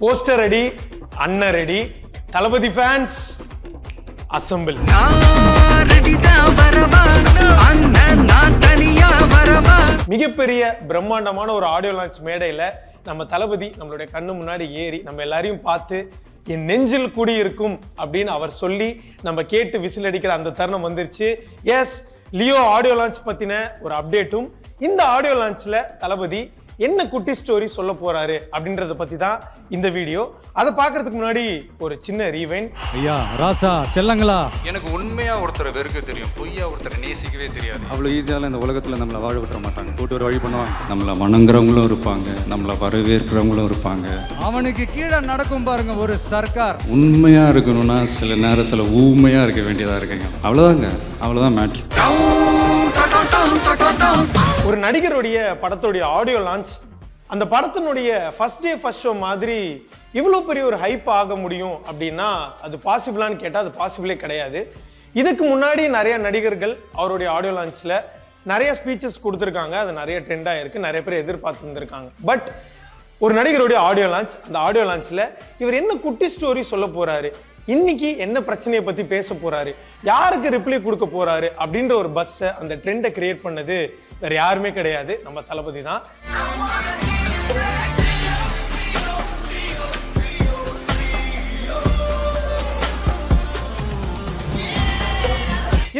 Poster ready அண்ணன் ready தளபதி fans assemble மிகப்பெரிய பிரம்மாண்டமான ஒரு ஆடியோ லான்ச் மேடையில் நம்ம தளபதி நம்மளுடைய கண்ணு முன்னாடி ஏறி நம்ம எல்லாரையும் பார்த்து என் நெஞ்சில் குடியிருக்கும் அப்படின்னு அவர் சொல்லி நம்ம கேட்டு விசில் அடிக்கிற அந்த தருணம் வந்துருச்சு. எஸ் லியோ ஆடியோ லான்ச் பற்றின ஒரு அப்டேட்டும் இந்த ஆடியோ லான்ச்சில் தளபதி என்ன குட்டி ஸ்டோரி சொல்ல போறாரு அப்படின்றத பற்றி தான் இந்த வீடியோ அதை பார்க்கறதுக்கு முன்னாடி ஒரு சின்ன ரீவைன் ஐயா ராசா செல்லங்களா? எனக்கு உண்மையா ஒருத்தரை வெறுக்க தெரியும். பொய்யா ஒருத்தரை நேசிக்கவே தெரியாது. அவ்வளோ ஈஸியால இந்த உலகத்தில் நம்மளை வாழ விட்டுற மாட்டாங்க. கூட்டு ஒரு வழி பண்ணுவாங்க. நம்மளை வணங்குறவங்களும் இருப்பாங்க. நம்மளை வரவேற்கிறவங்களும் இருப்பாங்க. அவனுக்கு கீழே நடக்கும் பாருங்க ஒரு சர்க்கார். உண்மையாக இருக்கணும்னா சில நேரத்தில் ஊமையாக இருக்க வேண்டியதாக இருக்குங்க. அவ்வளோதாங்க அவ்வளோதான் மேட்ரு ஒரு நடிகருடைய படத்துடைய ஆடியோ லான்ச் அந்த படத்தினுடைய ஃபர்ஸ்ட் டே ஃபர்ஸ்ட் ஷோ மாதிரி இவ்வளோ பெரிய ஒரு ஹைப் ஆக முடியும் அப்படின்னா அது பாசிபிளான்னு கேட்டால் அது பாசிபிளே கிடையாது. இதுக்கு முன்னாடி நிறைய நடிகர்கள் அவருடைய ஆடியோ லான்ச்சில் நிறைய ஸ்பீச்சஸ் கொடுத்துருக்காங்க. அது நிறைய ட்ரெண்டாக இருக்குது நிறைய பேர் எதிர்பார்த்து வந்திருக்காங்க பட் ஒரு நடிகருடைய ஆடியோ லான்ச் அந்த ஆடியோ லான்ச்சில் இவர் என்ன குட்டி ஸ்டோரி சொல்ல போகிறாரு இன்னைக்கு என்ன பிரச்சனையை பத்தி பேச போறாரு? யாருக்கு ரிப்ளை கொடுக்க போறாரு? அப்படின்ற ஒரு பஸ்ஸை அந்த ட்ரெண்டை கிரியேட் பண்ணது வேற யாருமே கிடையாது. நம்ம தளபதி தான்.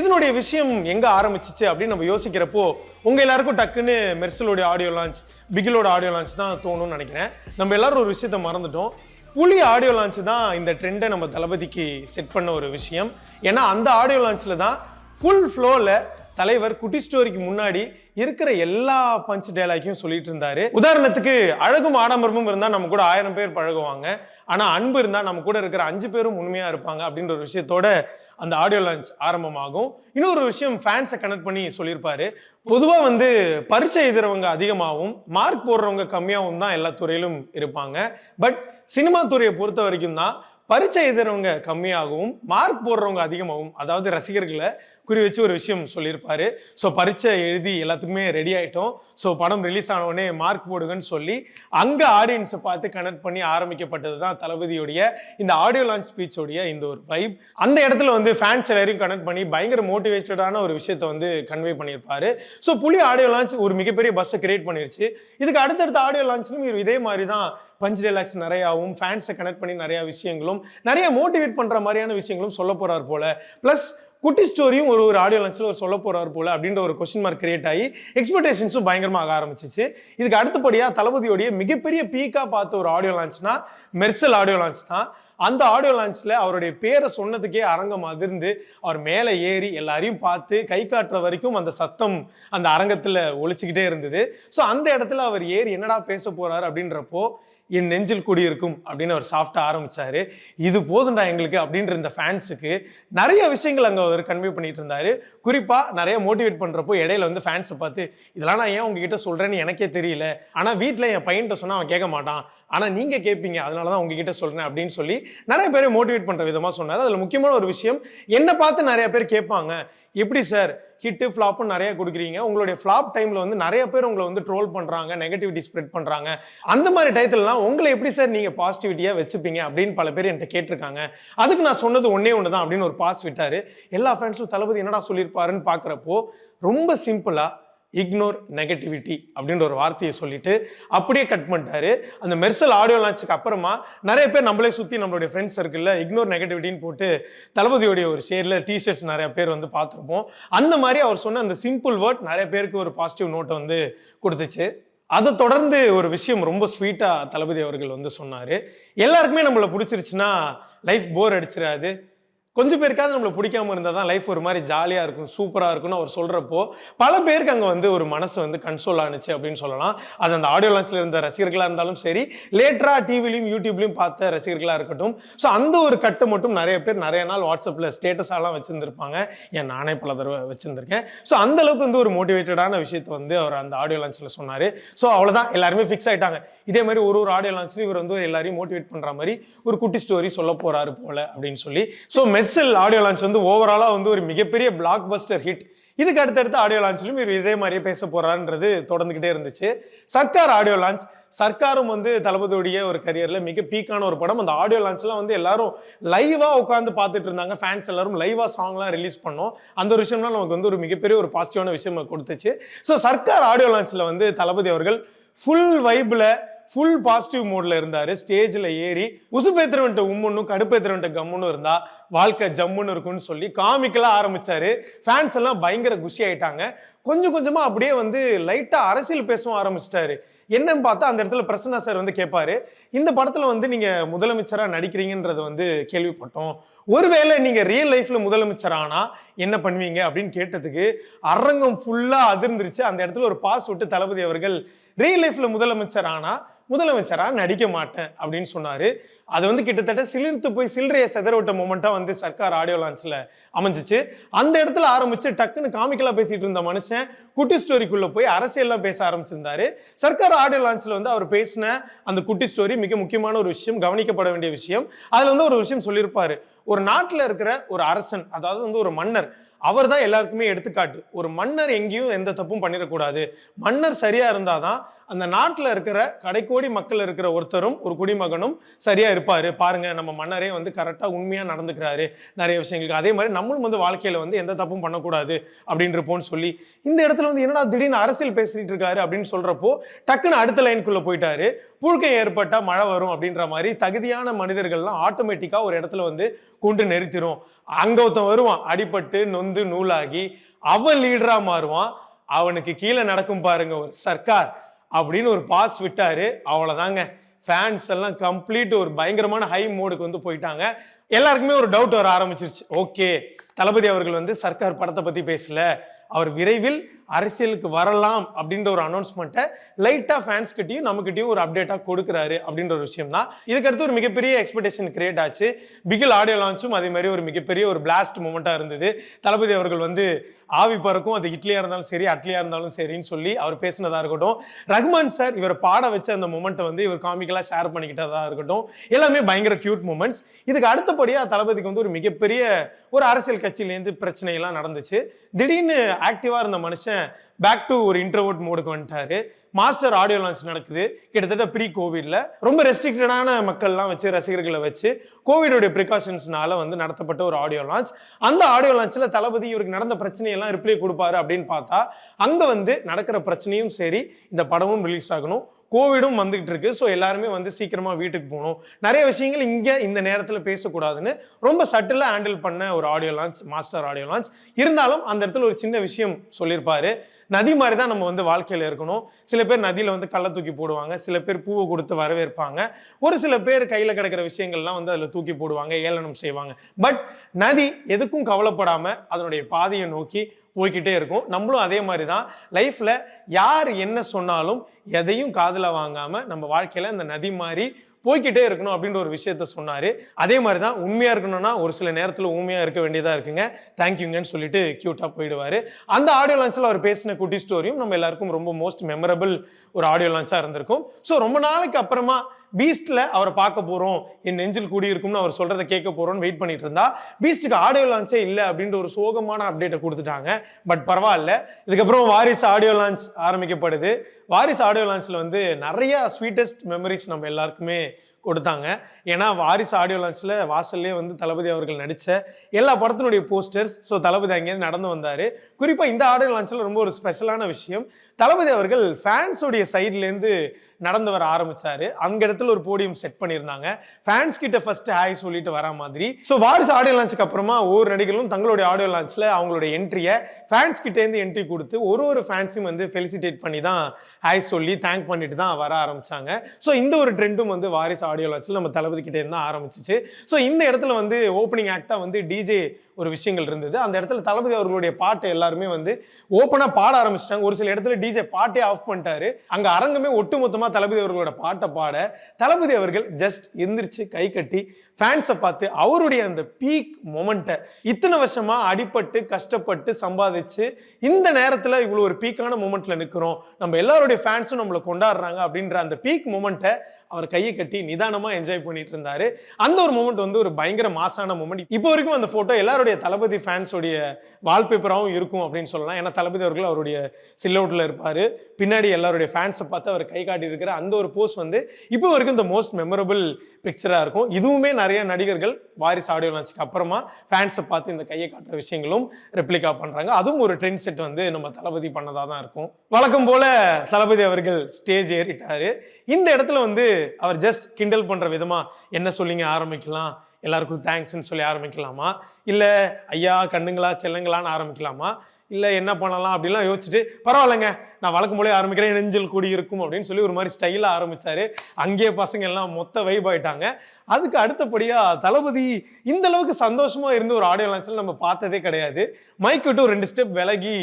இதனுடைய விஷயம் எங்க ஆரம்பிச்சிச்சு அப்படின்னு நம்ம யோசிக்கிறப்போ உங்க எல்லாருக்கும் டக்குன்னு மெர்சலோட ஆடியோ லான்ச் பிகிலோட ஆடியோ லான்ச் தான் தோணும்னு நினைக்கிறேன். நம்ம எல்லாரும் ஒரு விஷயத்த மறந்துட்டோம். புலி ஆடியோ லான்ச் தான் இந்த ட்ரெண்டை நம்ம தளபதிக்கு செட் பண்ண ஒரு விஷயம். ஏன்னா அந்த ஆடியோ லான்ச்சில் தான் ஃபுல் ஃப்ளோவில் தலைவர் குட்டி ஸ்டோரிக்கு முன்னாடி இருக்கிற எல்லா பஞ்ச் டைலாக்கையும் சொல்லிட்டு இருந்தாரு. உதாரணத்துக்கு அழகும் ஆடம்பரமும் இருந்தா நம்ம கூட ஆயிரம் பேர் பழகுவாங்க. ஆனா அன்பு இருந்தா நம்ம கூட இருக்கிற அஞ்சு பேரும் உண்மையா இருப்பாங்க அப்படின்ற ஒரு விஷயத்தோட அந்த ஆடியோ லான்ச் ஆரம்பமாகும். இன்னொரு விஷயம் ஃபேன்ஸை கனெக்ட் பண்ணி சொல்லியிருப்பாரு. பொதுவா வந்து பரீட்சை எழுதுறவங்க அதிகமாகவும் மார்க் போடுறவங்க கம்மியாகவும் தான் எல்லா துறையிலும் இருப்பாங்க. பட் சினிமா துறையை பொறுத்த வரைக்கும் தான் பரீட்சை எழுதுறவங்க கம்மியாகவும் மார்க் போடுறவங்க அதிகமாகவும் அதாவது ரசிகர்களை குறி வச்சு ஒரு விஷயம் சொல்லியிருப்பாரு. ஸோ பரீட்சை எழுதி எல்லாத்துக்குமே ரெடி ஆகிட்டோம் ஸோ படம் ரிலீஸ் ஆனவுடனே மார்க் போடுங்கன்னு சொல்லி அங்கே ஆடியன்ஸை பார்த்து கனெக்ட் பண்ணி ஆரம்பிக்கப்பட்டது தான் தளபதியுடைய இந்த ஆடியோ லான்ச் ஸ்பீச்சோடைய இந்த ஒரு வைப் அந்த இடத்துல வந்து ஃபேன்ஸ் எல்லாரையும் கனெக்ட் பண்ணி பயங்கர மோட்டிவேட்டடான ஒரு விஷயத்தை வந்து கன்வே பண்ணியிருப்பாரு. ஸோ புலி ஆடியோ லான்ச் ஒரு மிகப்பெரிய பஸ்ஸை கிரியேட் பண்ணிருச்சு. இதுக்கு அடுத்தடுத்த ஆடியோ லான்ச்லையும் இதே மாதிரி தான் பஞ்ச் டைலாக்ஸ் நிறையாவும் ஃபேன்ஸை கனெக்ட் பண்ணி நிறையா விஷயங்களும் நிறைய மோட்டிவேட் பண்ணுற மாதிரியான விஷயங்களும் சொல்ல போகிறார் போல. ப்ளஸ் குட்டி ஸ்டோரியும் ஒரு ஒரு ஆடியோ லான்ச்சில் ஒரு சொல்ல போகிறார் போல அப்படின்ற ஒரு கொஸ்டின் மார்க் கிரியேட் ஆகி எக்ஸ்பெக்டேஷன்ஸும் பயங்கரமாக ஆக ஆரம்பிச்சிச்சு. இதுக்கு அடுத்தபடியாக தளபதியோடைய மிகப்பெரிய பீக்காக பார்த்த ஒரு ஆடியோ லான்ச்னா மெர்சல் ஆடியோ லான்ச் தான். அந்த ஆடியோ லான்ச்சில் அவருடைய பேரை சொன்னதுக்கே அரங்கம் அதிர்ந்து அவர் மேலே ஏறி எல்லாரையும் பார்த்து கை காட்டுற வரைக்கும் அந்த சத்தம் அந்த அரங்கத்தில் ஒழிச்சிக்கிட்டே இருந்தது. ஸோ அந்த இடத்துல அவர் ஏறி என்னடா பேச போகிறார் அப்படின்றப்போ என் நெஞ்சில் குடியிருக்கும் அப்படின்னு அவர் சாஃப்டாக ஆரம்பித்தார் இது போதுண்டா எங்களுக்கு அப்படின்ற இந்த ஃபேன்ஸுக்கு நிறைய விஷயங்கள் அங்கே அவர் கன்வே பண்ணிட்டு இருந்தார். குறிப்பாக நிறைய மோட்டிவேட் பண்ணுறப்போ இடையில வந்து ஃபேன்ஸை பார்த்து இதெல்லாம் நான் ஏன் உங்ககிட்ட சொல்கிறேன்னு எனக்கே தெரியல. ஆனால் வீட்டில் என் பையன்கிட்ட சொன்னால் அவன் கேட்க மாட்டான். ஆனால் நீங்கள் கேட்பீங்க அதனால தான் உங்ககிட்ட சொல்கிறேன் அப்படின்னு சொல்லி நிறைய பேரை மோட்டிவேட் பண்ணுற விதமாக சொன்னார். அதில் முக்கியமான ஒரு விஷயம் என்னை பார்த்து நிறைய பேர் கேட்பாங்க. எப்படி சார் ஹிட்டு ஃப்ளாப்பும் நிறைய கொடுக்குறீங்க. உங்களுடைய ஃப்ளாப் டைமில் வந்து நிறைய பேர் உங்களை வந்து ட்ரோல் பண்ணுறாங்க நெகட்டிவிட்டி ஸ்ப்ரெட் பண்ணுறாங்க அந்த மாதிரி டயத்துலலாம் உங்களை எப்படி சார் நீங்கள் பாசிட்டிவிட்டியாக வச்சுப்பீங்க அப்படின்னு பல பேர் என்கிட்ட கேட்டிருக்காங்க. அதுக்கு நான் சொன்னது ஒன்றே ஒன்று தான் அப்படின்னு ஒரு பாஸ் விட்டார். எல்லா ஃபேன்ஸும் தளபதி என்னடா சொல்லியிருப்பாருன்னு பார்க்குறப்போ ரொம்ப சிம்பிளாக இக்னோர் நெகட்டிவிட்டி அப்படின்ற ஒரு வார்த்தையை சொல்லிட்டு அப்படியே கட் பண்ணிட்டாரு. அந்த மெர்சல் ஆடியோ லான்ச்சுக்கு அப்புறமா நிறைய பேர் நம்மளே சுற்றி நம்மளுடைய ஃப்ரெண்ட்ஸ் சர்க்கிளில் இக்னோர் நெகட்டிவிட்டின்னு போட்டு தளபதியோடைய ஒரு ஷேரில் டிஷர்ட்ஸ் நிறைய பேர் வந்து பார்த்துருப்போம். அந்த மாதிரி அவர் சொன்ன அந்த சிம்பிள் வேர்ட் நிறைய பேருக்கு ஒரு பாசிட்டிவ் நோட்டை வந்து கொடுத்துச்சு. அதை தொடர்ந்து ஒரு விஷயம் ரொம்ப ஸ்வீட்டாக தளபதி அவர்கள் வந்து சொன்னார். எல்லாருக்குமே நம்மளை பிடிச்சிருச்சுன்னா லைஃப் போர் அடிச்சிடாது. கொஞ்சம் பேருக்காவது நம்மளை பிடிக்காம இருந்தால் தான் லைஃப் ஒரு மாதிரி ஜாலியாக இருக்கும் சூப்பராக இருக்கும்னு அவர் சொல்கிறப்போ பல பேருக்கு அங்கே வந்து ஒரு மனசு வந்து கன்சோல் ஆனுச்சு அப்படின்னு சொல்லலாம். அது அந்த ஆடியோ லான்ச்சில் இருந்த ரசிகர்களாக இருந்தாலும் சரி லேட்டராக டிவிலையும் யூடியூப்லையும் பார்த்த ரசிகர்களாக இருக்கட்டும். ஸோ அந்த ஒரு கட்டு மட்டும் நிறைய பேர் நிறைய நாள் வாட்ஸ்அப்பில் ஸ்டேட்டஸாலாம் வச்சுருந்துருப்பாங்க. ஏன் நானே பல தடவை வச்சுருந்துருக்கேன். ஸோ அந்த அளவுக்கு வந்து ஒரு மோட்டிவேட்டடான விஷயத்தை வந்து அவர் அந்த ஆடியோ லான்ச்சில் சொன்னார். ஸோ அவ்வளோதான் எல்லாருமே ஃபிக்ஸ் ஆகிட்டாங்க இதே மாதிரி ஒரு ஒரு ஆடியோ லான்ச்லையும் இவர் வந்து எல்லாரையும் மோட்டிவேட் பண்ணுற மாதிரி ஒரு குட்டி ஸ்டோரி சொல்ல போகிறாரு போல் அப்படின்னு சொல்லி. ஸோ மெர்சல் ஆடியோ லான்ச் வந்து ஓவராலாக வந்து ஒரு மிகப்பெரிய பிளாக் பஸ்டர் ஹிட் இதுக்கு அடுத்தடுத்த ஆடியோ லான்ச்லையும் இவர் இதே மாதிரியே பேச போகிறான்றது தொடர்ந்துகிட்டே இருந்துச்சு. சர்க்கார் ஆடியோ லான்ச் சர்க்காரும் வந்து தளபதியுடைய ஒரு கரியரில் மிக பீக்கான ஒரு படம். அந்த ஆடியோ லான்ச்லாம் வந்து எல்லாரும் லைவாக உட்காந்து பார்த்துட்டு இருந்தாங்க. ஃபேன்ஸ் எல்லாரும் லைவாக சாங்லாம் ரிலீஸ் பண்ணோம். அந்த ஒரு விஷயம்லாம் நமக்கு வந்து ஒரு மிகப்பெரிய ஒரு பாசிட்டிவான விஷயம் கொடுத்துச்சு. ஸோ சர்க்கார் ஆடியோ லான்ச்சில் வந்து தளபதி அவர்கள் ஃபுல் வைப்பில் ஃபுல் பாசிட்டிவ் மூடில் இருந்தார். ஸ்டேஜில் ஏறி உசுப்பேத்திரவன்ட்ட உம்முன்னும் கடுப்பேத்திரவன்ட்ட கம்முன்னு இருந்தால் வாழ்க்கை ஜம்முன்னு இருக்கும்னு சொல்லி காமிக்கலாம் ஆரம்பிச்சாரு. ஃபேன்ஸ் எல்லாம் பயங்கர குஷி ஆயிட்டாங்க. கொஞ்சம் கொஞ்சமா அப்படியே வந்து லைட்டா அரசியல் பேசவும் ஆரம்பிச்சிட்டாரு. என்னன்னு பார்த்தா அந்த இடத்துல பிரசன்னா சார் வந்து கேட்பாரு இந்த படத்துல வந்து நீங்க முதலமைச்சரா நடிக்கிறீங்கன்றது வந்து கேள்விப்பட்டோம். ஒருவேளை நீங்க ரியல் லைஃப்ல முதலமைச்சர் ஆனா என்ன பண்ணுவீங்க அப்படின்னு கேட்டதுக்கு அரங்கம் ஃபுல்லா அதிர்ந்துருச்சு. அந்த இடத்துல ஒரு பாஸ் விட்டு தளபதி அவர்கள் ரியல் லைஃப்ல முதலமைச்சர் ஆனா முதலமைச்சராக நடிக்க மாட்டேன் அப்படின்னு சொன்னார். அது வந்து கிட்டத்தட்ட சிலிர்த்து போய் சில்லறையை செதறவிட்ட மூமெண்ட்டாக வந்து சர்க்கார் ஆடியோ லான்ச்சில் அமைஞ்சிச்சு. அந்த இடத்துல ஆரம்பித்து டக்குன்னு காமிக்கலாக பேசிகிட்டு இருந்த மனுஷன் குட்டி ஸ்டோரிக்குள்ளே போய் அரசியல்லாம் பேச ஆரம்பிச்சிருந்தாரு. சர்க்கார் ஆடியோ லான்ச்சில் வந்து அவர் பேசின அந்த குட்டி ஸ்டோரி மிக முக்கியமான ஒரு விஷயம் கவனிக்கப்பட வேண்டிய விஷயம். அதில் வந்து ஒரு விஷயம் சொல்லியிருப்பார். ஒரு நாட்டில் இருக்கிற ஒரு அரசன் அதாவது வந்து ஒரு மன்னர் அவர் தான் எல்லாருக்குமே எடுத்துக்காட்டு. ஒரு மன்னர் எங்கேயும் எந்த தப்பும் பண்ணிடக்கூடாது. மன்னர் சரியா இருந்தாதான் அந்த நாட்டில் இருக்கிற கடைக்கோடி மக்கள் இருக்கிற ஒருத்தரும் ஒரு குடிமகனும் சரியா இருப்பாரு. பாருங்க நம்ம மன்னரே வந்து கரெக்டாக உண்மையாக நடந்துக்கிறாரு. நிறைய விஷயங்களுக்கு. அதே மாதிரி நம்மளும் வந்து வாழ்க்கையில் வந்து எந்த தப்பும் பண்ணக்கூடாது அப்படின்றப்போன்னு சொல்லி இந்த இடத்துல வந்து என்னடா திடீர்னு அரசியல் பேசிட்டு இருக்காரு அப்படின்னு சொல்றப்போ டக்குன்னு அடுத்த லைனுக்குள்ள போயிட்டாரு. புழுக்கம் ஏற்பட்டால் மழை வரும் அப்படின்ற மாதிரி தகுதியான மனிதர்கள்லாம் ஆட்டோமேட்டிக்காக ஒரு இடத்துல வந்து கொண்டு நிறுத்திடும் அங்க ஒருத்தன் வருவான். அடிபட்டு நொந்து நூலாகி அவன் லீடரா மாறுவான். அவனுக்கு கீழே நடக்கும் பாருங்க ஒரு சர்க்கார் அப்படின்னு ஒரு பாஸ் விட்டாரு. அவ்வளோதாங்க ஃபேன்ஸ் எல்லாம் கம்ப்ளீட் ஒரு பயங்கரமான ஹை மோடுக்கு வந்து போயிட்டாங்க. எல்லாருக்குமே ஒரு டவுட் வர ஆரம்பிச்சிருச்சு. ஓகே தளபதி அவர்கள் வந்து சர்க்கார் படத்தை பற்றி பேசல. அவர் விரைவில் அரசியலுக்கு வரலாம் அப்படின்ற ஒரு அனௌன்ஸ்மெண்ட்டை லைட்டாக ஃபேன்ஸ் கிட்டயும் ஒரு அப்டேட்டாக கொடுக்குறாரு அப்படின்ற ஒரு விஷயம் தான் இதுக்கடுத்து ஒரு மிகப்பெரிய எக்ஸ்பெக்டேஷன் கிரியேட் ஆச்சு. பிகில் ஆடியோ லான்ச்சும் அதே மாதிரி ஒரு மிகப்பெரிய ஒரு பிளாஸ்ட் மூமெண்ட்டாக இருந்தது. தளபதி அவர்கள் வந்து ஆவி பறக்கும் அது இட்லியாக இருந்தாலும் சரி அட்லியாக இருந்தாலும் சரின்னு சொல்லி அவர் பேசினதாக இருக்கட்டும். ரஹ்மான் சார் இவர் பாட வச்ச அந்த மூமெண்ட்டை வந்து இவர் காமிக்கலாக ஷேர் பண்ணிக்கிட்டதாக இருக்கட்டும். எல்லாமே பயங்கர கியூட் மூமெண்ட்ஸ் இதுக்கு அடுத்தபடியாக தளபதிக்கு வந்து ஒரு மிகப்பெரிய ஒரு அரசியல் கட்சியிலேருந்து பிரச்சனையெல்லாம் நடந்துச்சு. திடீர்னு ஆக்டிவாக இருந்த மனுஷன் பேக் டு ஒரு இன்டர்வோட் மோடுக்கு வந்துட்டாரு. மாஸ்டர் ஆடியோ லான்ச் நடக்குது. கிட்டத்தட்ட ப்ரீ கோவிட்ல ரொம்ப ரெஸ்ட்ரிக்டடான மக்கள்லாம் வச்சு ரசிகர்களை வச்சு கோவிடோடைய ப்ரிகாஷன்ஸ்னால வந்து நடத்தப்பட்ட ஒரு ஆடியோ லான்ச் அந்த ஆடியோ லான்ச்ல தளபதி இவருக்கு நடந்த பிரச்சனையெல்லாம் ரிப்ளை கொடுப்பாரு அப்படின்னு பார்த்தா அங்க வந்து நடக்கிற பிரச்சனையும் சரி இந்த படமும் ரிலீஸ் ஆகணும். கோவிடும் வந்துகிட்டு இருக்கு ஸோ எல்லாருமே வந்து சீக்கிரமாக வீட்டுக்கு போகணும். நிறைய விஷயங்கள் இங்கே இந்த நேரத்தில் பேசக்கூடாதுன்னு ரொம்ப சட்டிலாக ஹேண்டில் பண்ண ஒரு audio launch master audio launch இருந்தாலும் அந்த இடத்துல ஒரு சின்ன விஷயம் சொல்லியிருப்பாரு. நதி மாதிரி தான் நம்ம வந்து வாழ்க்கையில் இருக்கணும். சில பேர் நதியில் வந்து கள்ள தூக்கி போடுவாங்க. சில பேர் பூவை கொடுத்து வரவேற்பாங்க. ஒரு சில பேர் கையில் கிடக்கிற விஷயங்கள்லாம் வந்து அதில் தூக்கி போடுவாங்க ஏளனம் செய்வாங்க. பட் நதி எதுக்கும் கவலைப்படாமல் அதனுடைய பாதையை நோக்கி போய்க்கிட்டே இருக்கும். நம்மளும் அதே மாதிரி தான் லைஃப்பில் யார் என்ன சொன்னாலும் எதையும் காதில் வாங்காமல் நம்ம வாழ்க்கையில் இந்த நதி மாதிரி போய்க்கிட்டே இருக்கணும் அப்படின்ற ஒரு விஷயத்த சொன்னார். அதே மாதிரி தான் உண்மையாக இருக்கணும்னா ஒரு சில நேரத்தில் உண்மையாக இருக்க வேண்டியதாக இருக்குங்க. தேங்க்யூங்கன்னு சொல்லிட்டு க்யூட்டாக போயிடுவார். அந்த ஆடியோ லான்ச்சில் அவர் பேசின குட்டி ஸ்டோரியும் நம்ம எல்லாருக்கும் ரொம்ப மோஸ்ட் மெமரபிள் ஒரு ஆடியோ லான்ச்சாக இருந்திருக்கும். ஸோ ரொம்ப நாளைக்கு அப்புறமா பீஸ்ட்ல அவரை பார்க்க போறோம். என் நெஞ்சில் கூடியிருக்கும்னு அவர் சொல்றதை கேட்க போறோம்னு வெயிட் பண்ணிட்டு இருந்தா. பீஸ்ட்டுக்கு ஆடியோ லான்ச்சே இல்லை அப்படின்ற ஒரு சோகமான அப்டேட்டை கொடுத்துட்டாங்க. பட் பரவாயில்ல. இதுக்கப்புறம் வாரிஸ் ஆடியோ லான்ச் ஆரம்பிக்கப்படுது. வாரிஸ் ஆடியோ லான்ச்ல வந்து நிறைய ஸ்வீட்டஸ்ட் மெமரிஸ் நம்ம எல்லாருக்குமே கொடுத்தாங்க. ஏன்னா வாரிசு ஆடியோ லான்ச்சில் வாசல்லே வந்து தளபதி அவர்கள் நடித்த எல்லா படத்தினுடைய போஸ்டர்ஸ் ஸோ தளபதி அங்கேருந்து நடந்து வந்தார். குறிப்பாக இந்த ஆடியோ லான்ச்சில் ரொம்ப ஒரு ஸ்பெஷலான விஷயம் தளபதி அவர்கள் ஃபேன்ஸோடைய சைட்லேருந்து நடந்து வர ஆரம்பித்தார் அங்க இடத்துல ஒரு போடியம் செட் பண்ணியிருந்தாங்க. ஃபேன்ஸ் கிட்ட ஃபர்ஸ்ட் ஹாய் சொல்லிட்டு வர மாதிரி. ஸோ வாரிசு ஆடியோ லான்ச்சுக்கு அப்புறமா ஒவ்வொரு நடிகர்களும் தங்களுடைய ஆடியோ லான்ச்சில் அவங்களுடைய என்ட்ரியை ஃபேன்ஸ் கிட்டேருந்து என்ட்ரி கொடுத்து ஒரு ஒரு ஃபேன்ஸையும் வந்து ஃபெலிசிட்டேட் பண்ணி தான் ஹாய் சொல்லி தேங்க் பண்ணிட்டு தான் வர ஆரம்பிச்சாங்க. ஸோ இந்த ஒரு ட்ரெண்டும் வந்து வாரிசு ஆடியோ லான்ச்சில் நம்ம தளபதி கிட்டே இருந்தால் தான் ஆரம்பிச்சிச்சு. ஸோ இந்த இடத்துல வந்து ஓப்பனிங் ஆக்டாக வந்து டிஜே ஒரு விஷயங்கள் இருந்தது. அந்த இடத்துல தளபதி அவர்களுடைய பாட்டை எல்லாருமே வந்து ஓப்பனாக பாட ஆரம்பிச்சிட்டாங்க. ஒரு சில இடத்துல டிஜே பாட்டே ஆஃப் பண்ணிட்டாரு. அங்கே அரங்கமே ஒட்டுமொத்தமாக தளபதி அவர்களோட பாட்டை பாட தளபதி அவர்கள் ஜஸ்ட் எந்திரிச்சு கை கட்டி ஃபேன்ஸை பார்த்து அவருடைய அந்த பீக் மொமெண்ட்டை இத்தனை வருஷமாக அடிப்பட்டு கஷ்டப்பட்டு சம்பாதிச்சு இந்த நேரத்தில் இவ்வளோ ஒரு பீக்கான மூமெண்ட்டில் நிற்கிறோம் நம்ம எல்லாருடைய ஃபேன்ஸும் நம்மளை கொண்டாடுறாங்க அப்படின்ற அந்த பீக் மூமெண்ட்டை அவர் கையை கட்டி நிதானமாக என்ஜாய் பண்ணிட்டு இருந்தாரு அந்த ஒரு மூமெண்ட் வந்து ஒரு பயங்கர மாசான மூமெண்ட் இப்போ வரைக்கும் அந்த ஃபோட்டோ எல்லாருடைய தளபதி ஃபேன்ஸோடைய வால்பேப்பராகவும் இருக்கும் அப்படின்னு சொல்லலாம். ஏன்னா தளபதி அவர்கள் அவருடைய சில்லவுட்டில் இருப்பார். பின்னாடி எல்லாருடைய ஃபேன்ஸை பார்த்து அவர் கை காட்டி இருக்கிற அந்த ஒரு போஸ்ட் வந்து இப்போ வரைக்கும் இந்த மோஸ்ட் மெமரபிள் பிக்சராக இருக்கும். இதுவுமே நிறைய நடிகர்கள் வாரிசு ஆடியோ லான்ச்சுக்கு அப்புறமா ஃபேன்ஸை பார்த்து இந்த கையை காட்டுற விஷயங்களும் ரெப்ளிகா பண்ணுறாங்க அதுவும் ஒரு ட்ரெண்ட் செட் வந்து நம்ம தளபதி பண்ணதாக தான் இருக்கும். வழக்கம் போல தளபதி அவர்கள் ஸ்டேஜ் ஏறிட்டார். இந்த இடத்துல வந்து அவர் ஜஸ்ட் கிண்டல் பண்ணுற விதமாக என்ன சொல்லிங்க ஆரம்பிக்கலாம். எல்லாருக்கும் தேங்க்ஸ்ன்னு சொல்லி ஆரம்பிக்கலாமா? இல்லை ஐயா கண்ணுங்களா செல்லுங்களான்னு ஆரம்பிக்கலாமா? இல்லை என்ன பண்ணலாம் அப்படிலாம் யோசிச்சுட்டு பரவாயில்லைங்க. நான் வழக்கம் போலே ஆரம்பிக்கிறேன் நெஞ்சல் கூடி இருக்கும் அப்படின்னு சொல்லி ஒரு மாதிரி ஸ்டைலாக ஆரம்பிச்சாரு. அங்கேயே பசங்க எல்லாம் மொத்த வைப் ஆயிட்டாங்க. அதுக்கு அடுத்தபடியாக தளபதி இந்த அளவுக்கு சந்தோஷமாக இருந்து ஒரு ஆடியோ லான்ச்சில் நம்ம பார்த்ததே கிடையாது. மைக் விட்டு ஒரு ரெண்டு ஸ்டெப் விலகி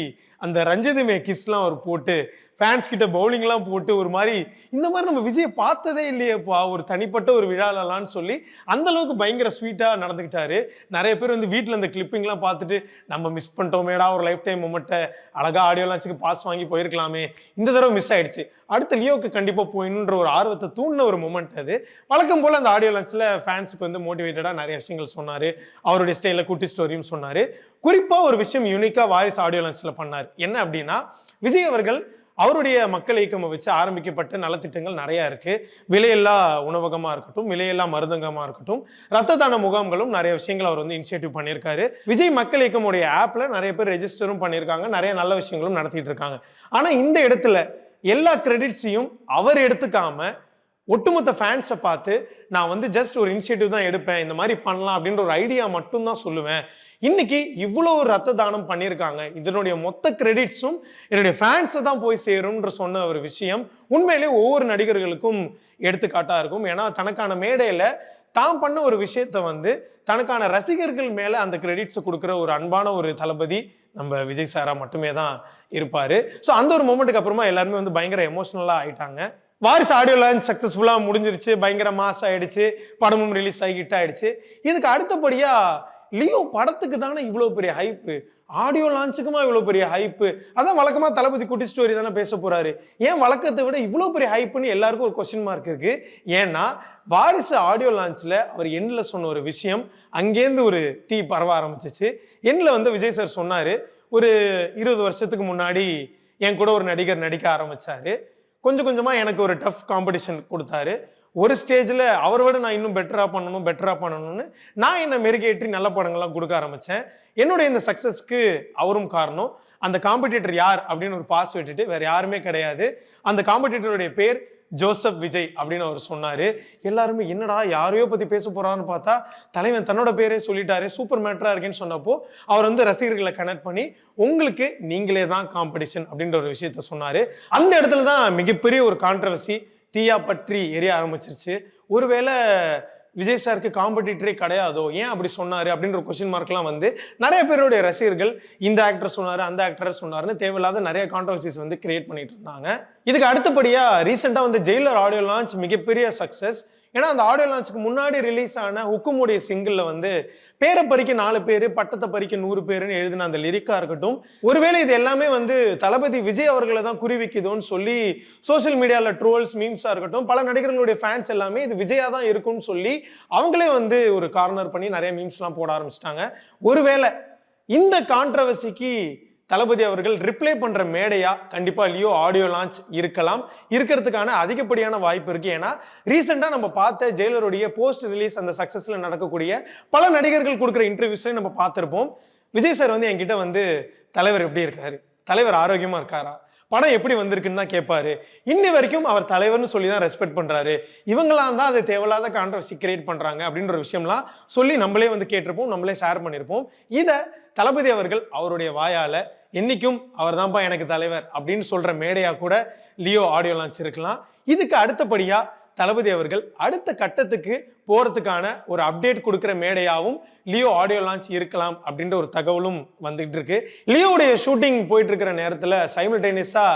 அந்த ரஞ்சிதமே கிஸ்லாம் அவர் போட்டு ஃபேன்ஸ் கிட்ட பவுலிங்லாம் போட்டு ஒரு மாதிரி இந்த மாதிரி நம்ம விஜயை பார்த்ததே இல்லையேப்பா. ஒரு தனிப்பட்ட ஒரு விழாலலான்னு சொல்லி அந்த அளவுக்கு பயங்கர ஸ்வீட்டாக நடந்துக்கிட்டாரு நிறைய பேர் வந்து வீட்டில் அந்த கிளிப்பிங்லாம் பார்த்துட்டு நம்ம மிஸ் பண்ணிட்டோமேடா ஒரு லைஃப் டைம் மொமெண்ட்டை அழகாக ஆடியோ லான்ச்சுக்கு பாஸ் வாங்கி போயிருக்கலாம் இந்த தடவை மிஸ் ஆயிடுச்சு. அடுத்த லியோக்கு கண்டிப்பாக போயின்ற ஒரு ஆர்வத்தை தூண்டின ஒரு மூமெண்ட் அது. வழக்கம் போல் அந்த ஆடியோ லான்ச்சில் ஃபேன்ஸுக்கு வந்து மோட்டிவேட்டடாக நிறைய விஷயங்கள் சொன்னார். அவருடைய ஸ்டைலில் குட்டி ஸ்டோரியும் சொன்னார். குறிப்பாக ஒரு விஷயம் யூனிக்காக வாரிஸ் ஆடியோ லான்ச்சில் பண்ணார். என்ன அப்படின்னா விஜய் அவர்கள் அவருடைய மக்கள் இயக்கம் வச்சு ஆரம்பிக்கப்பட்ட நலத்திட்டங்கள் நிறைய இருக்கு. விலையில்லா உணவகமா இருக்கட்டும் விலையில்லா மருந்தகமா இருக்கட்டும் ரத்த தான முகாம்களும் நிறைய விஷயங்கள் அவர் வந்து இனிஷியேட்டிவ் பண்ணியிருக்காரு. விஜய் மக்கள் இயக்கமுடைய ஆப்ல நிறைய பேர் ரெஜிஸ்டரும் பண்ணியிருக்காங்க. நிறைய நல்ல விஷயங்களும் நடத்திட்டு இருக்காங்க. ஆனா இந்த இடத்துல எல்லா கிரெடிட்ஸையும் அவர் எடுத்துக்காம ஒட்டுமொத்த ஃபேன்ஸை பார்த்து நான் வந்து ஜஸ்ட் ஒரு இனிஷியேட்டிவ் தான் எடுப்பேன் இந்த மாதிரி பண்ணலாம் அப்படின்ற ஒரு ஐடியா மட்டும்தான் சொல்லுவேன். இன்னைக்கு இவ்வளோ ரத்த தானம் பண்ணியிருக்காங்க. இதனுடைய மொத்த கிரெடிட்ஸும் என்னுடைய ஃபேன்ஸை தான் போய் சேரும்ன்ற சொன்ன ஒரு விஷயம் உண்மையிலே ஒவ்வொரு நடிகர்களுக்கும் எடுத்துக்காட்டாக இருக்கும். ஏன்னா தனக்கான மேடையில் தான் பண்ண ஒரு விஷயத்த வந்து தனக்கான ரசிகர்கள் மேலே அந்த கிரெடிட்ஸை கொடுக்குற ஒரு அன்பான ஒரு தளபதி நம்ம விஜய் சாரா மட்டுமே தான் இருப்பார். ஸோ அந்த ஒரு மூமெண்ட்டுக்கு அப்புறமா எல்லாருமே வந்து பயங்கர எமோஷ்னலாக ஆயிட்டாங்க. வாரிசு ஆடியோ லான்ச் சக்ஸஸ்ஃபுல்லாக முடிஞ்சிருச்சு பயங்கர மாஸ் ஆகிடுச்சு படமும் ரிலீஸ் ஆகி ஹிட் ஆகிடுச்சு இதுக்கு அடுத்தபடியாக லியோ படத்துக்கு தானே இவ்வளோ பெரிய ஹைப்பு ஆடியோ லான்ச்சுக்குமா இவ்வளோ பெரிய ஹைப்பு அதான் வழக்கமாக தளபதி குட்டி ஸ்டோரி தானே பேச போகிறாரு ஏன் வழக்கத்தை விட இவ்வளோ பெரிய ஹைப்புன்னு எல்லாருக்கும் ஒரு கொஸ்டின் மார்க் இருக்குது ஏன்னா வாரிசு ஆடியோ லான்ச்சில் அவர் எண்ணில் சொன்ன ஒரு விஷயம் அங்கேருந்து ஒரு தீ பரவ ஆரம்பிச்சிச்சு. எண்ணில் வந்து விஜய் சார் சொன்னார் ஒரு இருபது வருஷத்துக்கு முன்னாடி என் கூட ஒரு நடிகர் நடிக்க ஆரம்பித்தார் கொஞ்சம் கொஞ்சமாக எனக்கு ஒரு டஃப் காம்படிஷன் கொடுத்தாரு. ஒரு ஸ்டேஜில் அவரை விட நான் இன்னும் பெட்டராக பண்ணணும் பெட்டராக பண்ணணும்னு நான் என்னை மெருகேற்றி நல்ல படங்கள்லாம் கொடுக்க ஆரம்பித்தேன் என்னுடைய இந்த சக்ஸஸ்க்கு அவரும் காரணம். அந்த காம்படிட்டர் யார் அப்படின்னு ஒரு பாஸ் விட்டுட்டு வேறு யாருமே கிடையாது. அந்த காம்படிட்டருடைய பேர் ஜோசப் விஜய் அப்படின்னு அவர் சொன்னார். எல்லாருமே என்னடா யாரையோ பற்றி பேச போகிறான்னு பார்த்தா தலைவன் தன்னோட பேரே சொல்லிட்டாரு சூப்பர் மேட்டராக இருக்கேன்னு சொன்னப்போ அவர் வந்து ரசிகர்களை கனெக்ட் பண்ணி உங்களுக்கு நீங்களே தான் காம்படிஷன் அப்படின்ற ஒரு விஷயத்த சொன்னார். அந்த இடத்துல தான் மிகப்பெரிய ஒரு கான்ட்ரவர்சி தீயா பற்றி எரிய ஆரம்பிச்சிருச்சு. ஒருவேளை விஜய் சாருக்கு காம்படிட்டரே கிடையாதோ? ஏன் அப்படி சொன்னார்? அப்படின்ற கொஸ்டின் மார்க்லாம் வந்து நிறைய பேருடைய ரசிகர்கள் இந்த ஆக்டர் சொன்னார் அந்த ஆக்டர் சொன்னாருன்னு தேவையில்லாத நிறைய கான்ட்ரவர்சிஸ் வந்து கிரியேட் பண்ணிட்டு இருந்தாங்க. இதுக்கு அடுத்தபடியாக ரீசெண்டாக வந்து ஜெயிலர் ஆடியோ லான்ச் மிகப்பெரிய சக்ஸஸ் ஏன்னா அந்த ஆடியோ லான்ச்சுக்கு முன்னாடி ரிலீஸ் ஆன உக்குமுடைய சிங்கிளில் வந்து பேரை பறிக்க நாலு பேர் பட்டத்தை பறிக்க நூறு பேருன்னு எழுதின அந்த லிரிக்காக இருக்கட்டும் ஒருவேளை இது எல்லாமே வந்து தளபதி விஜய் அவர்களை தான் குறிவிக்குதோன்னு சொல்லி சோஷியல் மீடியாவில் ட்ரோல்ஸ் மீம்ஸாக இருக்கட்டும் பல நடிகர்களுடைய ஃபேன்ஸ் எல்லாமே இது விஜயா தான் இருக்கும்னு சொல்லி அவங்களே வந்து ஒரு கார்னர் பண்ணி நிறைய மீம்ஸ்லாம் போட ஆரம்பிச்சிட்டாங்க. ஒருவேளை இந்த கான்ட்ரவர்சிக்கு தளபதி அவர்கள் ரிப்ளை பண்ணுற மேடையா? கண்டிப்பாக லியோ ஆடியோ லான்ச் இருக்கலாம். இருக்கிறதுக்கான அதிகப்படியான வாய்ப்பு இருக்கு. ஏன்னா ரீசெண்டாக நம்ம பார்த்த ஜெயிலருடைய போஸ்ட் ரிலீஸ் அந்த சக்ஸஸில் நடக்கக்கூடிய பல நடிகர்கள் கொடுக்குற இன்டர்வியூஸ்ல நம்ம பார்த்துருப்போம். விஜய் சார் வந்து என்கிட்ட வந்து தலைவர் எப்படி இருக்காரு? தலைவர் ஆரோக்கியமாக இருக்காரா? படம் எப்படி வந்திருக்குன்னு தான் கேட்பாரு இன்னி வரைக்கும் அவர் தலைவர்னு சொல்லி தான் ரெஸ்பெக்ட் பண்ணுறாரு இவங்களாம் தான் அது தேவையில்லாத கான்ட்ரவர்சி கிரியேட் பண்ணுறாங்க அப்படின்ற ஒரு விஷயம்லாம் சொல்லி நம்மளே வந்து கேட்டிருப்போம். நம்மளே ஷேர் பண்ணியிருப்போம் இதை தளபதி அவர்கள் அவருடைய வாயால் என்றைக்கும் அவர் தான்ப்பா எனக்கு தலைவர் அப்படின்னு சொல்கிற மேடையாக கூட லியோ ஆடியோ லான்ச் இருக்கலாம். இதுக்கு அடுத்தபடியாக தளபதி அவர்கள் அடுத்த கட்டத்துக்கு போகிறதுக்கான ஒரு அப்டேட் கொடுக்குற மேடையாகவும் லியோ ஆடியோ லான்ச் இருக்கலாம் அப்படின்ற ஒரு தகவலும் வந்துகிட்டு இருக்கு. லியோவுடைய ஷூட்டிங் போயிட்டு இருக்கிற நேரத்தில் சைமல்டேனியஸா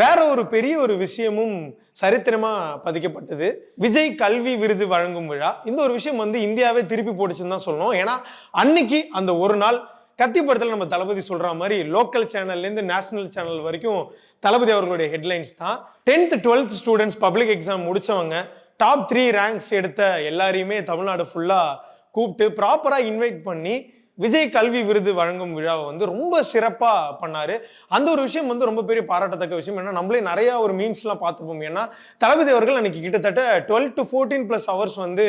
வேற ஒரு பெரிய ஒரு விஷயமும் சரித்திரமா பதிக்கப்பட்டது. விஜய் கல்வி விருது வழங்கும் விழா. இந்த ஒரு விஷயம் வந்து இந்தியாவே திருப்பி போட்டுச்சுன்னு தான் சொல்லணும். ஏன்னா அன்னைக்கு அந்த ஒரு நாள் கத்தி படத்தில் நம்ம தளபதி சொல்கிற மாதிரி லோக்கல் சேனல்லேருந்து நேஷனல் சேனல் வரைக்கும் தளபதி அவர்களுடைய ஹெட்லைன்ஸ் தான். Tenth twelfth students public exam முடிச்சவங்க டாப் த்ரீ ரேங்க்ஸ் எடுத்த எல்லாரையுமே தமிழ்நாடு ஃபுல்லாக கூப்பிட்டு ப்ராப்பராக இன்வைட் பண்ணி விஜய் கல்வி விருது வழங்கும் விழாவை வந்து ரொம்ப சிறப்பாக பண்ணார். அந்த ஒரு விஷயம் வந்து ரொம்ப பெரிய பாராட்டத்தக்க விஷயம். ஏன்னா நம்மளே நிறையா ஒரு மீம்ஸ்லாம் பார்த்துப்போம் ஏன்னா தளபதி அவர்கள் அன்றைக்கி கிட்டத்தட்ட twelve to fourteen plus hours வந்து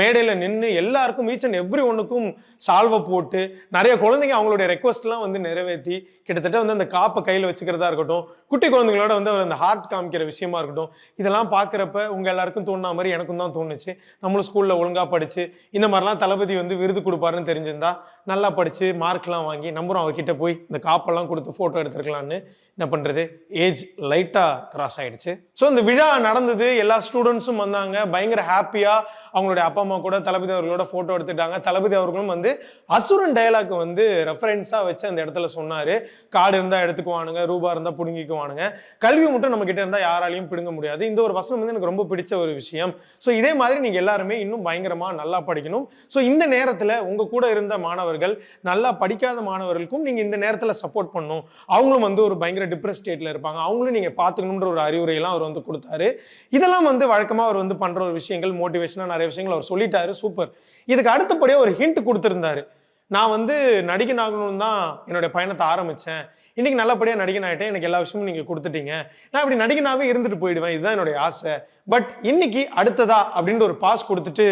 மேடையில் நின்று எல்லாருக்கும் ஈச் அண்ட் எவ்ரி ஒன்றுக்கும் சால்வை போட்டு நிறைய குழந்தைங்க அவங்களுடைய ரெக்வஸ்ட்லாம் வந்து நிறைவேற்றி கிட்டத்தட்ட வந்து அந்த காப்பை கையில் வச்சுக்கிறதா இருக்கட்டும் குட்டி குழந்தைங்களோட வந்து அவர் அந்த ஹார்ட் காமிக்கிற விஷயமா இருக்கட்டும் இதெல்லாம் பார்க்குறப்ப உங்கள் எல்லாருக்கும் தோணுன மாதிரி எனக்கும் தான் தோணுச்சு. நம்மளும் ஸ்கூலில் ஒழுங்காக படித்து இந்த மாதிரிலாம் தளபதி வந்து விருது கொடுப்பாருன்னு தெரிஞ்சிருந்தா நல்லா படித்து மார்க்லாம் வாங்கி நம்பரும் அவர்கிட்ட போய் இந்த காப்பெல்லாம் கொடுத்து ஃபோட்டோ எடுத்துருக்கலான்னு என்ன பண்ணுறது ஏஜ் லைட்டாக கிராஸ் ஆகிடுச்சு ஸோ இந்த விழா நடந்தது. எல்லா ஸ்டூடெண்ட்ஸும் வந்தாங்க. பயங்கர ஹாப்பியாக அவங்களுடைய அப்பா அம்மா கூட தளபதி அவர்களோட ஃபோட்டோ எடுத்துட்டாங்க. தளபதி அவர்களும் வந்து அசுரன் டயலாக் வந்து ரெஃபரன்ஸாக வச்சு அந்த இடத்துல சொன்னார். காடு இருந்தால் எடுத்துக்குவானுங்க ரூபா இருந்தால் பிடுங்கிக்குவானுங்க. கல்வி மட்டும் நம்ம கிட்ட இருந்தால் யாராலையும் பிடுங்க முடியாது. இந்த ஒரு வசனம் வந்து எனக்கு ரொம்ப பிடிச்ச ஒரு விஷயம். ஸோ இதே மாதிரி நீங்கள் எல்லாருமே இன்னும் பயங்கரமாக நல்லா படிக்கணும். ஸோ இந்த நேரத்தில் உங்கள் கூட இருந்த மாணவர்கள் நல்லா படிக்காத மாணவர்களுக்கும் நீங்கள் இந்த நேரத்தில் சப்போர்ட் பண்ணணும். அவங்களும் வந்து ஒரு பயங்கர டிப்ரெஸ் ஸ்டேட்டில் இருப்பாங்க. அவங்களும் நீங்கள் பார்த்துக்கணுன்ற ஒரு அறிவுரையெல்லாம் அவர் வந்து கொடுத்தாரு. இதெல்லாம் வந்து வழக்கமாக அவர் வந்து பண்ணுற ஒரு விஷயங்கள் மோட்டிவேஷனாக நிறைய விஷயங்கள் அவர் சொல்லிட்டாரு. சூப்பர் இதுக்கு அடுத்தபடியாக ஒரு ஹிண்ட் கொடுத்துருந்தாரு. நான் வந்து நடிகன் ஆகணும்னு தான் என்னுடைய பயணத்தை ஆரம்பித்தேன் இன்றைக்கி நல்லபடியாக நடிகன் ஆகிட்டேன் எனக்கு எல்லா விஷயமும் நீங்கள் கொடுத்துட்டீங்க. நான் இப்படி நடிகனாகவே இருந்துட்டு போயிடுவேன். இதுதான் என்னுடைய ஆசை. பட் இன்னைக்கு அடுத்ததா அப்படின்ற ஒரு பாஸ் கொடுத்துட்டு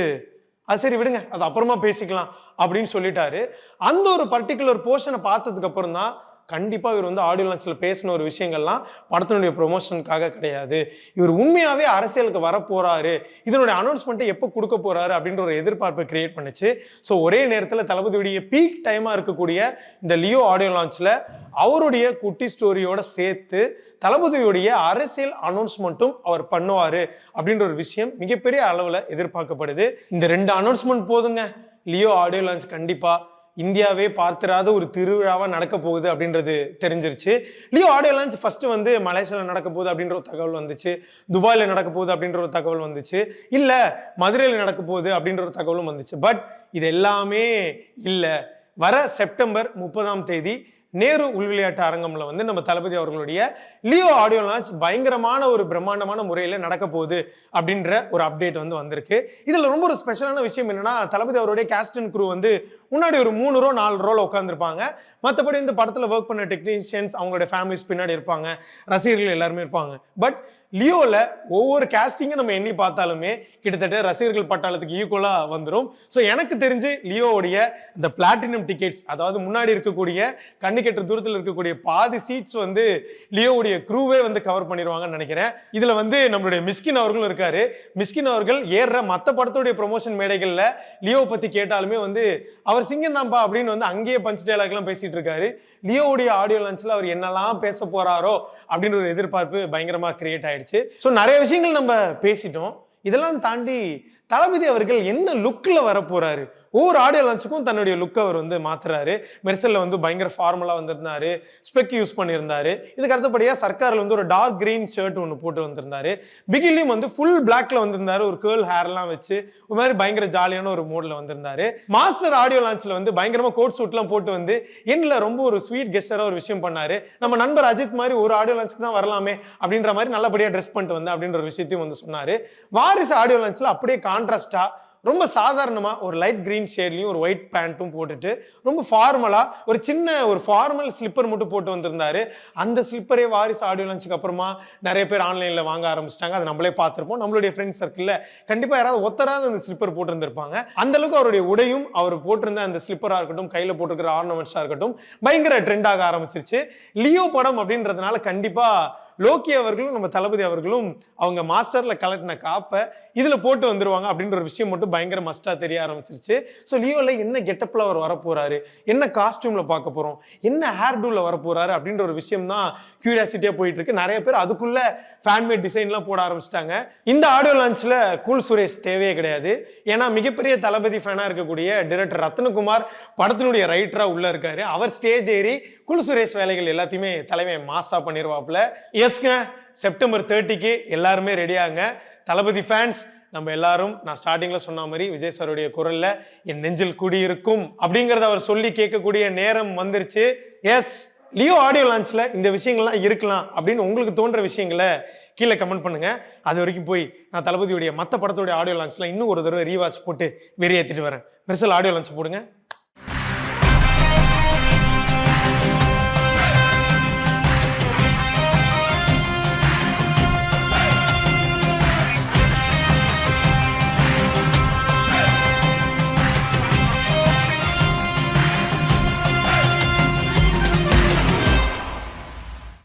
அது சரி விடுங்க அது அப்புறமா பேசிக்கலாம் அப்படின்னு சொல்லிட்டாரு. அந்த ஒரு பர்டிகுலர் போர்ஷனை பார்த்ததுக்கு அப்புறம் தான் கண்டிப்பாக இவர் வந்து ஆடியோ லான்ச்சில் பேசின ஒரு விஷயங்கள்லாம் படத்தினுடைய ப்ரொமோஷனுக்காக கிடையாது. இவர் உண்மையாகவே அரசியலுக்கு வரப்போகிறாரு இதனுடைய அனௌன்ஸ்மெண்ட்டை எப்போ கொடுக்க போகிறாரு அப்படின்ற ஒரு எதிர்பார்ப்பை கிரியேட் பண்ணுச்சு. ஸோ ஒரே நேரத்தில் தளபதியுடைய பீக் டைமாக இருக்கக்கூடிய இந்த லியோ ஆடியோ லான்ச்சில் அவருடைய குட்டி ஸ்டோரியோட சேர்த்து தளபதியுடைய அரசியல் அனௌன்ஸ்மெண்ட்டும் அவர் பண்ணுவார் அப்படின்ற ஒரு விஷயம் மிகப்பெரிய அளவில் எதிர்பார்க்கப்படுது. இந்த ரெண்டு அனௌன்ஸ்மெண்ட் போதுங்க. லியோ ஆடியோ லான்ச் கண்டிப்பாக இந்தியாவே பார்த்திராத ஒரு திருவிழாவாக நடக்க போகுது அப்படின்றது தெரிஞ்சிருச்சு. லியோ ஆடியோ லான்ச் ஃபஸ்ட்டு வந்து மலேசியாவில் நடக்க போகுது அப்படின்ற ஒரு தகவல் வந்துச்சு. துபாயில் நடக்க போகுது அப்படின்ற ஒரு தகவல் வந்துச்சு. இல்லை மதுரையில் நடக்க போகுது அப்படின்ற ஒரு தகவலும் வந்துச்சு. பட் இது எல்லாமே இல்லை. வர செப்டம்பர் முப்பதாம் தேதி நேரு உள்விளையாட்டு அரங்கம்ல வந்து நம்ம தளபதி அவர்களுடைய லியோ ஆடியோ லான்ச் பயங்கரமான ஒரு பிரம்மாண்டமான முறையில் நடக்க போகுது அப்படின்ற ஒரு அப்டேட் வந்து வந்திருக்கு. இதில் ரொம்ப ஒரு ஸ்பெஷலான விஷயம் என்னன்னா தளபதி அவருடைய கேஸ்ட் அண்ட் குரூ வந்து முன்னாடி ஒரு மூணு ரோ நாலு ரோல உட்காந்துருப்பாங்க மற்றபடி இந்த படத்தில் ஒர்க் பண்ண டெக்னீஷியன்ஸ் அவங்களுடைய ஃபேமிலிஸ் பின்னாடி இருப்பாங்க. ரசிகர்கள் எல்லாருமே இருப்பாங்க. பட் லியோவில் ஒவ்வொரு கேஸ்டிங்கும் நம்ம எண்ணி பார்த்தாலுமே கிட்டத்தட்ட ரசிகர்கள் பட்டாளத்துக்கு ஈக்குவலாக வந்துடும் ஸோ எனக்கு தெரிஞ்சு லியோவுடைய இந்த பிளாட்டினம் டிக்கெட்ஸ் அதாவது முன்னாடி இருக்கக்கூடிய கண்ணுக்கெட்டு தூரத்தில் இருக்கக்கூடிய பாதி சீட்ஸ் வந்து லியோவுடைய க்ரூவே வந்து கவர் பண்ணிடுவாங்கன்னு நினைக்கிறேன். இதில் வந்து நம்மளுடைய மிஸ்கின் அவர்களும் இருக்கார். மிஸ்கின் அவர்கள் ஏறுற மற்ற படத்துடைய ப்ரொமோஷன் மேடைகளில் லியோ பற்றி கேட்டாலுமே வந்து அவர் சிங்கம் தான்ப்பா அப்படின்னு வந்து அங்கேயே பஞ்ச் டைலாக்லாம் பேசிகிட்டு இருக்காரு. லியோவுடைய ஆடியோ லான்ச்சில் அவர் என்னெல்லாம் பேச போகிறாரோ அப்படின்ற ஒரு எதிர்பார்ப்பு பயங்கரமாக கிரியேட் ஆயிடுச்சு. ஸோ நிறைய விஷயங்கள் நம்ம பேசிட்டோம். இதெல்லாம் தாண்டி தளபதி அவர்கள் என்ன லுக்கில் வரப்போறாரு? ஒவ்வொரு ஆடியோ லான்ச்சுக்கும் தன்னுடைய லுக்கை அவர் வந்து மாத்துறாரு. மெர்சலில் வந்து பயங்கர ஃபார்மலாக வந்திருந்தாரு. ஸ்பெக் யூஸ் பண்ணியிருந்தாரு. இதுக்கு அடுத்தபடியாக சர்க்காரில் வந்து ஒரு டார்க் கிரீன் ஷர்ட் ஒன்று போட்டு வந்திருந்தாரு. பிகிலையும் வந்து ஃபுல் பிளாக்ல வந்திருந்தாரு. ஒரு கேர்ள் ஹேர்லாம் வச்சு ஒரு மாதிரி பயங்கர ஜாலியான ஒரு மூடில் வந்திருந்தாரு. மாஸ்டர் ஆடியோ லான்ச்சில் வந்து பயங்கரமாக கோட் சூட்லாம் போட்டு வந்து எண்ணில் ரொம்ப ஒரு ஸ்வீட் கெஸ்டராக ஒரு விஷயம் பண்ணாரு. நம்ம நண்பர் அஜித் மாதிரி ஒரு ஆடியோ லான்ச்சுக்கு தான் வரலாமே அப்படின்ற மாதிரி நல்லபடியாக ட்ரெஸ் பண்ணிட்டு வந்து அப்படின்ற ஒரு விஷயத்தையும் வந்து சொன்னார். வாரிசு ஆடியோ லான்ச்சில் அப்படியே கான்ட்ராஸ்டாக ரொம்ப சாதாரணமாக ஒரு லைட் கிரீன் ஷேட்லையும் ஒரு ஒயிட் பேண்ட்டும் போட்டுட்டு ரொம்ப ஃபார்மலாக ஒரு சின்ன ஒரு ஃபார்மல் ஸ்லிப்பர் மட்டும் போட்டு வந்திருந்தாரு. அந்த ஸ்லிப்பரே வாரிசு ஆடியோ லான்ச்சுக்கு அப்புறமா நிறைய பேர் ஆன்லைனில் வாங்க ஆரம்பிச்சிட்டாங்க. அதை நம்மளே பார்த்துருப்போம். நம்மளுடைய ஃப்ரெண்ட்ஸ் சர்க்கிளில் கண்டிப்பாக யாராவது ஒத்தராவது அந்த ஸ்லிப்பர் போட்டிருந்திருப்பாங்க. அந்த அளவுக்கு அவருடைய உடையும் அவர் போட்டிருந்த அந்த ஸ்லிப்பராக இருக்கட்டும் கையில் போட்டிருக்கிற ஆர்னமெண்ட்ஸாக இருக்கட்டும் பயங்கர ட்ரெண்ட் ஆக ஆரம்பிச்சிருச்சு. லியோ படம் அப்படின்றதுனால கண்டிப்பாக லோக்கி அவர்களும் நம்ம தளபதி அவர்களும் அவங்க மாஸ்டரில் கலட்டின காப்பை இதில் போட்டு வந்துருவாங்க அப்படின்ற ஒரு விஷயம் மட்டும் பயங்கர மஸ்டாக தெரிய ஆரம்பிச்சிருச்சு. ஸோ லியோவில் என்ன கெட்டப்ல அவர் வரப்போகிறாரு என்ன காஸ்ட்யூமில் பார்க்க போகிறோம் என்ன ஹேர் டூவில் வரப்போகிறாரு அப்படின்ற ஒரு விஷயம் தான் க்யூரியாசிட்டியாக போயிட்டு இருக்கு நிறைய பேர் அதுக்குள்ளே ஃபேன்மேட் டிசைன்லாம் போட ஆரம்பிச்சிட்டாங்க. இந்த ஆடியோ லான்ச்சில் கூல் சுரேஷ் தேவையே கிடையாது. ஏன்னா மிகப்பெரிய தளபதி ஃபேனாக இருக்கக்கூடிய டிரெக்டர் ரத்னகுமார் படத்தினுடைய ரைட்டராக உள்ளே இருக்காரு. அவர் ஸ்டேஜ் ஏறி குல் சுரேஷ் வேலைகள் எல்லாத்தையுமே தலைமை மாசா பண்ணிடுவாப்புல எஸ்ங்க செப்டம்பர் தேர்ட்டிக்கு எல்லாருமே ரெடியாங்க தளபதி ஃபேன்ஸ் நம்ம எல்லாரும் நான் ஸ்டார்டிங்கில் சொன்ன மாதிரி விஜய் சாருடைய குரலில் என் நெஞ்சில் குடியிருக்கும் அப்படிங்கிறத அவர் சொல்லி கேட்கக்கூடிய நேரம் வந்துருச்சு. எஸ் லியோ ஆடியோ லான்ச்சில் இந்த விஷயங்கள்லாம் இருக்கலாம் அப்படின்னு உங்களுக்கு தோன்ற விஷயங்களை கீழே கமெண்ட் பண்ணுங்கள் அது வரைக்கும் போய் நான் தளபதியுடைய மற்ற படத்துடைய ஆடியோ லான்ச்லாம் இன்னும் ஒரு தடவை ரீவாட்ச் போட்டு வெறியேற்றிட்டு வரேன். மெர்சல் ஆடியோ லான்ச் போடுங்க.